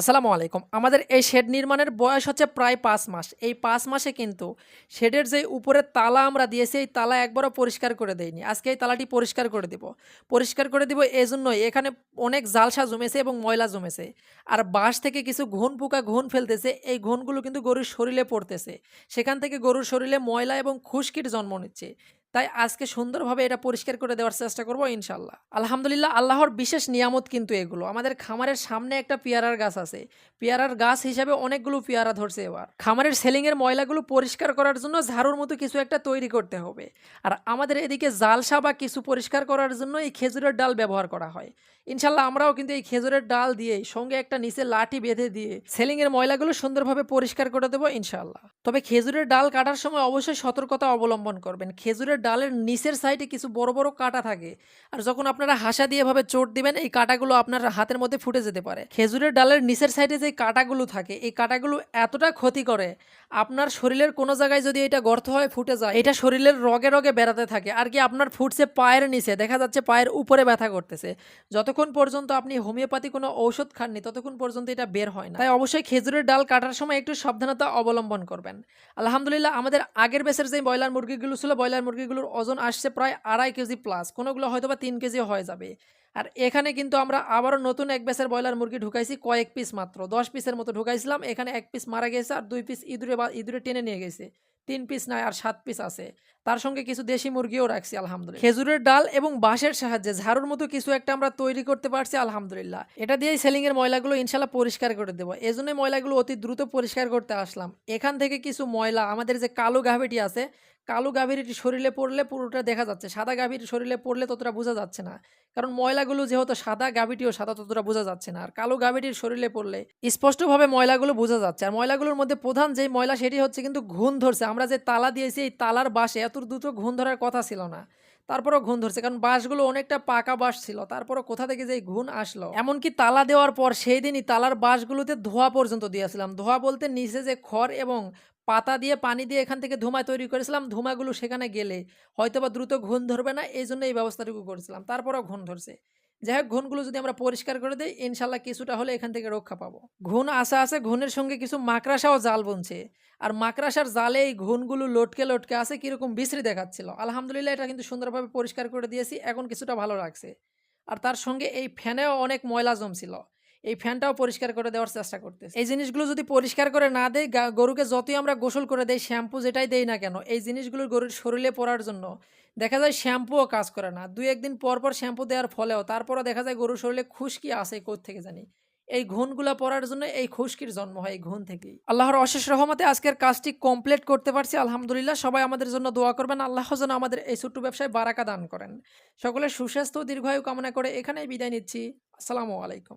আসসালামু আলাইকুম। আমাদের এই শেড নির্মাণের বয়স হচ্ছে প্রায় পাঁচ মাস। এই পাঁচ মাসে কিন্তু শেডের যে উপরের তালা আমরা দিয়েছি, এই তালা একবারও পরিষ্কার করে দেয়নি আজকে এই তালাটি পরিষ্কার করে দিব। পরিষ্কার করে দিব এই জন্যই এখানে অনেক জালসা জমেছে এবং ময়লা জমেছে। আর বাঁশ থেকে কিছু ঘুন পোকা ঘুন ফেলতেছে। এই ঘুনগুলো কিন্তু গরুর শরীরে পড়তেছে। সেখান থেকে গরুর শরীরে ময়লা এবং খুশকির জন্ম নিচ্ছে। তাই আজকে সুন্দরভাবে এটা পরিষ্কার করে দেওয়ার চেষ্টা করব ইনশাল্লাহ। আলহামদুলিল্লাহ আল্লাহর বিশেষ নিয়ামত কিন্তু এগুলো। আমাদের খামারের সামনে একটা পেয়ারার গাছ আছে। পেয়ারার গাছ হিসাবে অনেকগুলো পেয়ারা ধরছে এবার। খামারের সেলিংয়ের ময়লাগুলো পরিষ্কার করার জন্য ঝাড়ুর মতো কিছু একটা তৈরি করতে হবে। আর আমাদের এদিকে জালসা বা কিছু পরিষ্কার করার জন্য এই খেজুরের ডাল ব্যবহার করা হয়। ইনশাল্লাহ আমরাও কিন্তু এই খেজুরের ডাল দিয়ে সঙ্গে একটা নিচে লাঠি বেঁধে দিয়ে সেলিংয়ের ময়লাগুলো সুন্দরভাবে পরিষ্কার করে দেবো ইনশাল্লাহ। তবে খেজুরের ডাল কাটার সময় অবশ্যই সতর্কতা অবলম্বন করবেন। খেজুরের ডালের নিচের সাইডে কিছু বড় বড় কাটা থাকে আর যখন আপনারা হাসা দিয়ে ভাবে চোট দিবেন, এই কাটাগুলো আপনার হাতের মধ্যে ফুটে যেতে পারে। খেজুরের ডালের নিচের সাইডে যে কাটাগুলো থাকে, এই কাটাগুলো এতটা ক্ষতি করে, আপনার শরীরের কোনো জায়গায় যদি এটা গর্ত হয় ফুটে যায়, এটা শরীরের রগে রগে বেড়াতে থাকে। আর কি আপনার ফুটছে পায়ের নিচে, দেখা যাচ্ছে পায়ের উপরে ব্যথা করতেছে। যতক্ষণ পর্যন্ত আপনি হোমিওপ্যাথি কোনো ঔষধ খাননি, ততক্ষণ পর্যন্ত এটা বের হয় না। তাই অবশ্যই খেজুরের ডাল কাটার সময় একটু সাবধানতা অবলম্বন করবেন। আলহামদুলিল্লাহ, আমাদের আগের বেসের যে ব্রয়লার মুরগিগুলো ছিল, ব্রয়লার মুরগিগুলোর ওজন আসছে প্রায় আড়াই কেজি প্লাস কোনোগুলো হয়তো বা তিন কেজি হয়ে যাবে। আর এখানে কিন্তু আমরা আবারও নতুন এক বেসের ব্রয়লার মুরগি ঢুকাইছি, কয়েক পিস মাত্র। দশ পিসের মতো ঢুকাইছিলাম, এখানে এক পিস মারা গেছে আর দুই পিস ইঁদুরে বা, ইঁদুরে টেনে নিয়ে গেছে। তিন পিস নয় আর সাত পিস আছে। তার সঙ্গে কিছু দেশি মুরগিও রাখছি, আলহামদুলিল্লাহ। খেজুরের ডাল এবং বাঁশের সাহায্যে ঝাড়ুর মতো কিছু একটা আমরা তৈরি করতে পারছি, আলহামদুলিল্লাহ। এটা দিয়েই সেলিংয়ের ময়লাগুলো ইনশাল্লাহ পরিষ্কার করে দেবো। এই জন্য ময়লাগুলো অতি দ্রুত পরিষ্কার করতে আসলাম। এখান থেকে কিছু ময়লা, আমাদের যে কালো গাভেটি আছে কালো গাভীরটি শরীরে পড়লে পুরোটা দেখা যাচ্ছে। সাদা গাভীর শরীরে পড়লে ততটা বোঝা যাচ্ছে না। কারণ ময়লাগুলো যেহেতু সাদা, গাভীটিও সাদা, ততটা বোঝা যাচ্ছে না। আর কালো গাভীটির শরীরে পড়লে স্পষ্টভাবে ময়লাগুলো বোঝা যাচ্ছে। আর ময়লাগুলোর মধ্যে প্রধান যে ময়লা, সেটি হচ্ছে কিন্তু ঘুণ ধরছে। আমরা যে তালা দিয়েছি, এই তালার বাসে এত দ্রুত ঘুণ ধরার কথা ছিল না। তারপরও ঘুণ ধরছে। কারণ বাঁশগুলো অনেকটা পাকা বাঁশ ছিল। তারপরও কোথা থেকে যে ঘুণ আসলো। এমনকি তালা দেওয়ার পর সেই দিনই তালার বাঁশগুলোতে ধোয়া পর্যন্ত দিয়েছিলাম। ধোয়া বলতে নিচে যে খড় এবং পাতা দিয়ে পানি দিয়ে এখান থেকে ধুমা তৈরি করেছিলাম, ধুমাগুলো সেখানে গেলে হয়তো বা দ্রুত ঘুণ ধরবে না এই জন্য এই ব্যবস্থাটুকু করেছিলাম, তারপরও ঘুণ ধরছে। যাই হোক, ঘুণগুলো যদি আমরা পরিষ্কার করে দিই, ইনশাল্লাহ কিছুটা হলে এখান থেকে রক্ষা পাবো। ঘুণ আসা আছে ঘুণের সঙ্গে কিছু মাকড়াসাও জাল বুনছে, আর মাকড়াসার জালে এই ঘুণগুলো লটকে লটকে আছে কীরকম বিশ্রী দেখাচ্ছিল। আলহামদুলিল্লাহ, এটা কিন্তু সুন্দরভাবে পরিষ্কার করে দিয়েছি, এখন কিছুটা ভালো লাগছে। আর তার সঙ্গে এই ফ্যানেও অনেক ময়লা জমছিল। এই ফ্যানটাও পরিষ্কার করে দেওয়ার চেষ্টা করতেছে। এই জিনিসগুলো যদি পরিষ্কার করে না দেয় গরুকে যতই আমরা গোসল করে দেই, শ্যাম্পু যেটাই দেই না কেন, এই জিনিসগুলো গরুর শরীরে পড়ার জন্য দেখা যায় শ্যাম্পুও কাজ করে না। দুই একদিন পর পর শ্যাম্পু দেওয়ার ফলেও তারপরও দেখা যায় গরুর শরীরে খুশকি আসে থেকে জানি। এই ঘুণগুলা পড়ার জন্য এই খুশকির জন্ম হয় এই ঘুণ থেকেই। আল্লাহর অশেষ রহমতে আজকের কাজটি কমপ্লিট করতে পারছি, আলহামদুলিল্লাহ। সবাই আমাদের জন্য দোয়া করবেন, আল্লাহ যেন আমাদের এই ছোট্ট ব্যবসায় বারাকা দান করেন। সকলের সুস্বাস্থ্য, দীর্ঘায়ু কামনা করে এখানেই বিদায় নিচ্ছি। আসসালামু আলাইকুম।